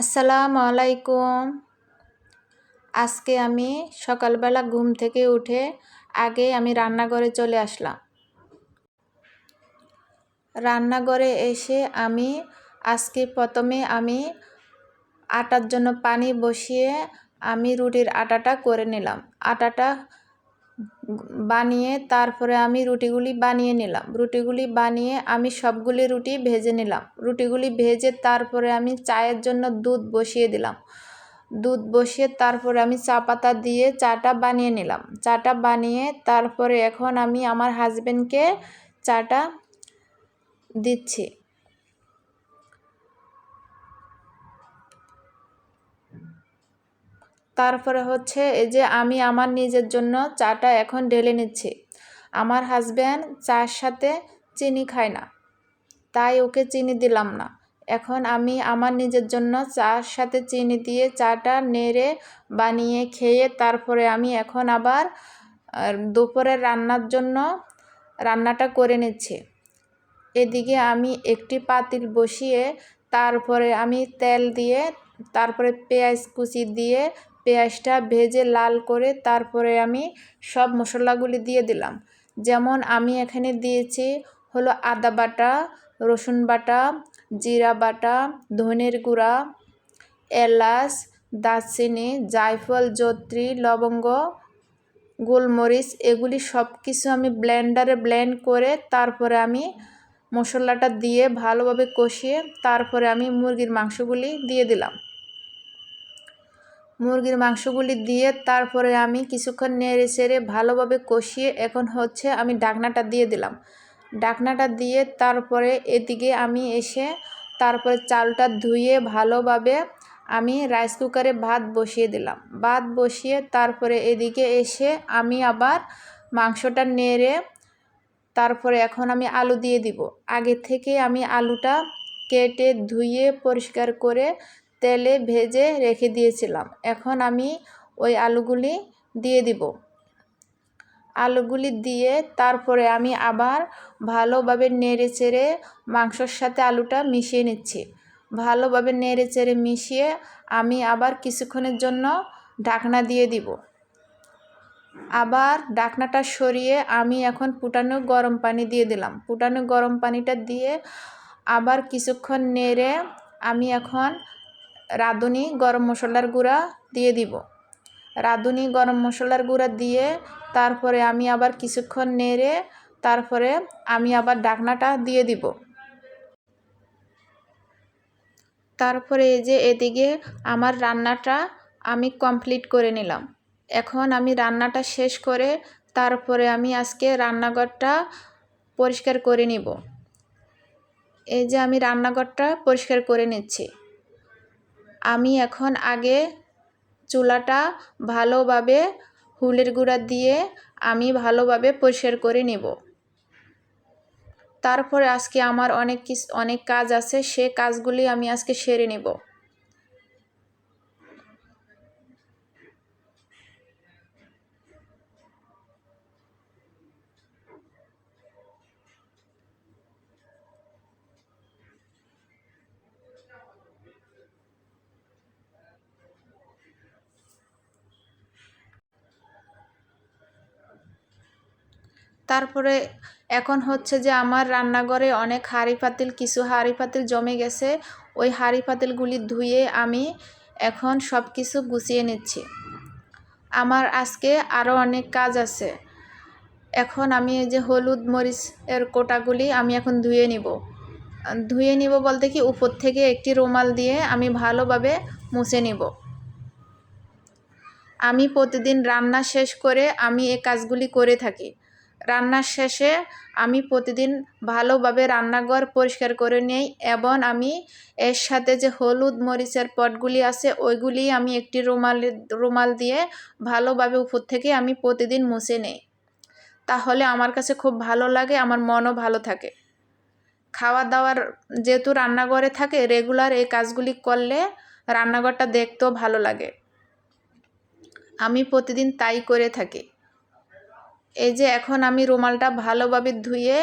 আসসালামু আলাইকুম। আজকে আমি সকালবেলা ঘুম থেকে উঠে আগে আমি রান্নাঘরে চলে আসলাম। রান্নাঘরে এসে আমি আজকে প্রথমে আমি আটার জন্য পানি বসিয়ে আমি রুটির আটাটা করে নিলাম। আটাটা বানিয়ে তারপরে আমি রুটিগুলি বানিয়ে নিলাম। রুটিগুলি বানিয়ে আমি সবগুলি রুটি ভেজে নিলাম। রুটিগুলি ভেজে তারপরে আমি চায়ের জন্য দুধ বসিয়ে দিলাম। দুধ বসিয়ে তারপরে আমি চা পাতা দিয়ে চাটা বানিয়ে নিলাম। চাটা বানিয়ে তারপরে এখন আমি আমার হাজব্যান্ডকে চাটা দিচ্ছি। তারপরে হচ্ছে এই যে আমি আমার নিজের জন্য চাটা এখন ঢেলে নিচ্ছি। আমার হাজব্যান্ড চার সাথে চিনি খায় না। তাই ওকে চিনি দিলাম না। এখন আমি আমার নিজের জন্য চার সাথে চিনি দিয়ে চাটা নেড়ে বানিয়ে খেয়ে তারপরে আমি এখন আবার দুপুরের রান্নার জন্য রান্নাটা করে নিচ্ছি। এদিকে আমি একটি পাতিল বসিয়ে তারপরে আমি তেল দিয়ে, তারপরে পেঁয়াজ কুচি দিয়ে পেঁয়াজটা ভেজে লাল করে তারপরে আমি সব মশলাগুলি দিয়ে দিলাম। যেমন আমি এখানে দিয়েছি হলো আদা বাটা, রসুন বাটা, জিরা বাটা, ধনের গুঁড়া, এলাচ, দারচিনি, জায়ফল জত্রি লবঙ্গ, গোলমরিচ, এগুলি সব কিছু আমি ব্লেন্ডারে ব্লেন্ড করে তারপরে আমি মশলাটা দিয়ে ভালোভাবে কষিয়ে তারপরে আমি মুরগির মাংসগুলি দিয়ে দিলাম। মুরগির মাংসগুলি দিয়ে তারপরে আমি কিছুক্ষণ নেড়ে চেড়ে ভালোভাবে কষিয়ে এখন হচ্ছে আমি ডাকনাটা দিয়ে দিলাম। ডাকনাটা দিয়ে তারপরে এদিকে আমি এসে তারপরে চালটা ধুয়ে ভালোভাবে আমি রাইস কুকারে ভাত বসিয়ে দিলাম। ভাত বসিয়ে তারপরে এদিকে এসে আমি আবার মাংসটা নেড়ে তারপরে এখন আমি আলু দিয়ে দিব। আগে থেকে আমি আলুটা কেটে ধুয়ে পরিষ্কার করে তেলে ভেজে রেখে দিয়েছিলাম। এখন আমি ওই আলুগুলি দিয়ে দিব। আলুগুলি দিয়ে তারপরে আমি আবার ভালোভাবে নেড়ে চেড়ে মাংসর সাথে আলুটা মিশিয়ে নিচ্ছি। ভালোভাবে নেড়ে চেড়ে মিশিয়ে আমি আবার কিছুক্ষণের জন্য ঢাকনা দিয়ে দিব। আবার ডাকনাটা সরিয়ে আমি এখন ফুটানো গরম পানি দিয়ে দিলাম। ফুটানো গরম পানিটা দিয়ে আবার কিছুক্ষণ নেড়ে আমি এখন রাঁধুনি গরম মশলার গুঁড়া দিয়ে দিব। রাঁধুনি গরম মশলার গুঁড়া দিয়ে তারপরে আমি আবার কিছুক্ষণ নেড়ে তারপরে আমি আবার ডাকনাটা দিয়ে দিব। তারপরে এই যে এদিকে আমার রান্নাটা আমি কমপ্লিট করে নিলাম। এখন আমি রান্নাটা শেষ করে তারপরে আমি আজকে রান্নাঘরটা পরিষ্কার করে নিব। এই যে আমি রান্নাঘরটা পরিষ্কার করে নিচ্ছি। আমি এখন আগে চুলাটা ভালোভাবে হুলের গুঁড়া দিয়ে আমি ভালোভাবে পরিষ্কার করে নেব। তারপরে আজকে আমার অনেক কিছু, অনেক কাজ আছে, সে কাজগুলি আমি আজকে সেরে নেব। তারপরে এখন হচ্ছে যে আমার রান্নাঘরে অনেক হাঁড়ি পাতিল, কিছু হাঁড়ি পাতিল জমে গেছে। ওই হাঁড়ি পাতিলগুলি ধুয়ে আমি এখন সব কিছু গুছিয়ে নিচ্ছি। আমার আজকে আরও অনেক কাজ আছে। এখন আমি যে হলুদ মরিচ এর কোটাগুলি আমি এখন ধুয়ে নিব। ধুয়ে নিব বলতে কি উপর থেকে একটি রুমাল দিয়ে আমি ভালোভাবে মুছে নিব। আমি প্রতিদিন রান্না শেষ করে আমি এই কাজগুলি করে থাকি। রান্নার শেষে আমি প্রতিদিন ভালোভাবে রান্নাঘর পরিষ্কার করে নিই এবং আমি এর সাথে যে হলুদ মরিচের পটগুলি আছে, ওইগুলি আমি একটি রুমাল রুমাল দিয়ে ভালোভাবে উপর থেকে আমি প্রতিদিন মুছে নেই। তাহলে আমার কাছে খুব ভালো লাগে, আমার মনও ভালো থাকে। খাওয়া দাওয়ার যেহেতু রান্নাঘরে থাকে, রেগুলার এই কাজগুলি করলে রান্নাঘরটা দেখতেও ভালো লাগে। আমি প্রতিদিন তাই করে থাকি। এই যে এখন আমি রুমালটা ভালোভাবে ধুয়ে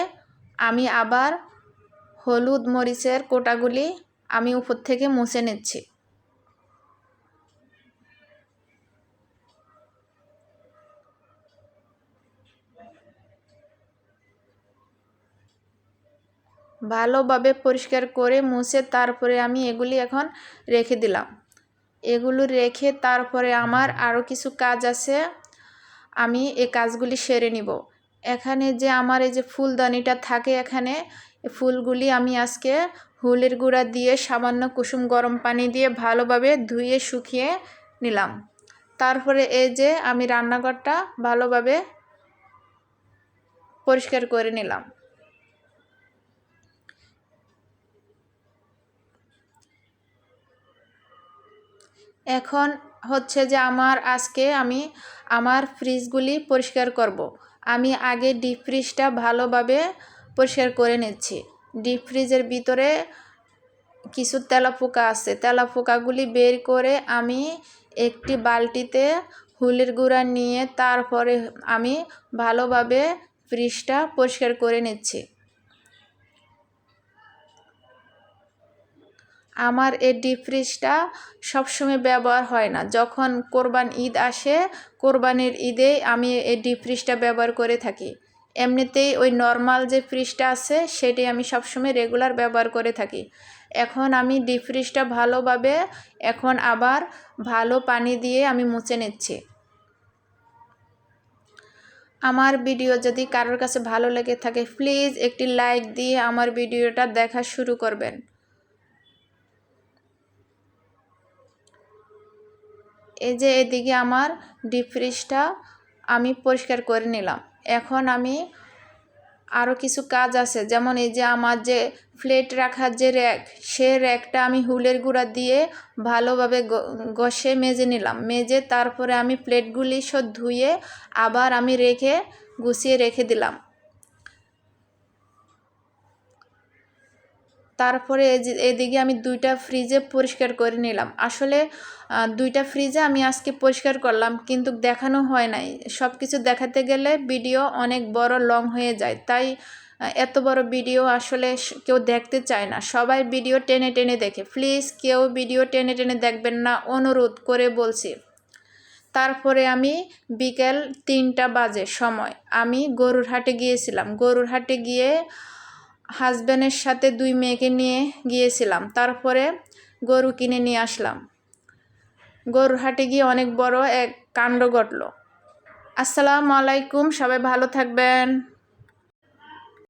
আমি আবার হলুদ মরিচের কোটাগুলি আমি উপর থেকে মুছে নিচ্ছি। ভালোভাবে পরিষ্কার করে মুছে তারপরে আমি এগুলি এখন রেখে দিলাম। এগুলো রেখে তারপরে আমার আরও কিছু কাজ আছে। আমি এই কাজগুলি সেরে নিব। এখানে যে আমার এই যে ফুলদানিটা থাকে এখানে ফুলগুলি আমি আজকে হুলের গুঁড়া দিয়ে সামান্য কুসুম গরম পানি দিয়ে ভালোভাবে ধুয়ে শুকিয়ে নিলাম। তারপরে এই যে আমি রান্নাঘরটা ভালোভাবে পরিষ্কার করে নিলাম। এখন হচ্ছে যে আমার আজকে আমি আমার ফ্রিজগুলি পরিষ্কার করব। আমি আগে ডিপ ফ্রিজটা ভালোভাবে পরিষ্কার করে নিচ্ছি। ডিপ ফ্রিজের ভিতরে কিছু তেলাপোকা আছে। তেলাপোকাগুলি বের করে আমি একটি বালতিতে হুলের গুঁড়া নিয়ে তারপরে আমি ভালোভাবে ফ্রিজটা পরিষ্কার করে নিচ্ছি। আমার এই ডিপ ফ্রিজটা সবসময় ব্যবহার হয় না। যখন কোরবান ঈদ আসে, কোরবানির ঈদে আমি এই ডিপ ফ্রিজটা ব্যবহার করে থাকি। এমনিতেই ওই নর্মাল যে ফ্রিজটা আছে সেটি আমি সবসময় রেগুলার ব্যবহার করে থাকি। এখন আমি ডিপ ফ্রিজটা ভালোভাবে এখন আবার ভালো পানি দিয়ে আমি মুছে নিচ্ছি। আমার ভিডিও যদি কারোর কাছে ভালো লেগে থাকে প্লিজ একটি লাইক দিয়ে আমার ভিডিওটা দেখা শুরু করবেন। এই যে এদিকে আমার ডিপ ফ্রিজটা আমি পরিষ্কার করে নিলাম। এখন আমি আরও কিছু কাজ আছে। যেমন এই যে আমার যে প্লেট রাখার যে র্যাক সে র্যাকটা আমি হুলের গুঁড়া দিয়ে ভালোভাবে ঘষে মেজে নিলাম। মেজে তারপরে আমি প্লেটগুলি সব ধুয়ে আবার আমি রেখে, গুছিয়ে রেখে দিলাম। তারপরে এদিকে আমি দুইটা ফ্রিজে পরিষ্কার করে নিলাম। আসলে দুইটা ফ্রিজে আমি আজকে পরিষ্কার করলাম, কিন্তু দেখানো হয় নাই। সব কিছু দেখাতে গেলে ভিডিও অনেক বড় লং হয়ে যায়। তাই এত বড় ভিডিও আসলে কেউ দেখতে চায় না। সবাই ভিডিও টেনে টেনে দেখে। প্লিজ কেউ ভিডিও টেনে টেনে দেখবেন না, অনুরোধ করে বলছি। তারপরে আমি বিকেল তিনটা বাজে সময়। আমি গরুর হাটে গিয়েছিলাম। গরুর হাটে গিয়ে হাজব্যান্ডের সাথে দুই মেয়েকে নিয়ে গিয়েছিলাম। তারপরে গরু কিনে নিয়ে আসলাম। গরুর হাটে গিয়ে অনেক বড় এক কাণ্ড ঘটল। আসসালামু আলাইকুম, সবাই ভালো থাকবেন।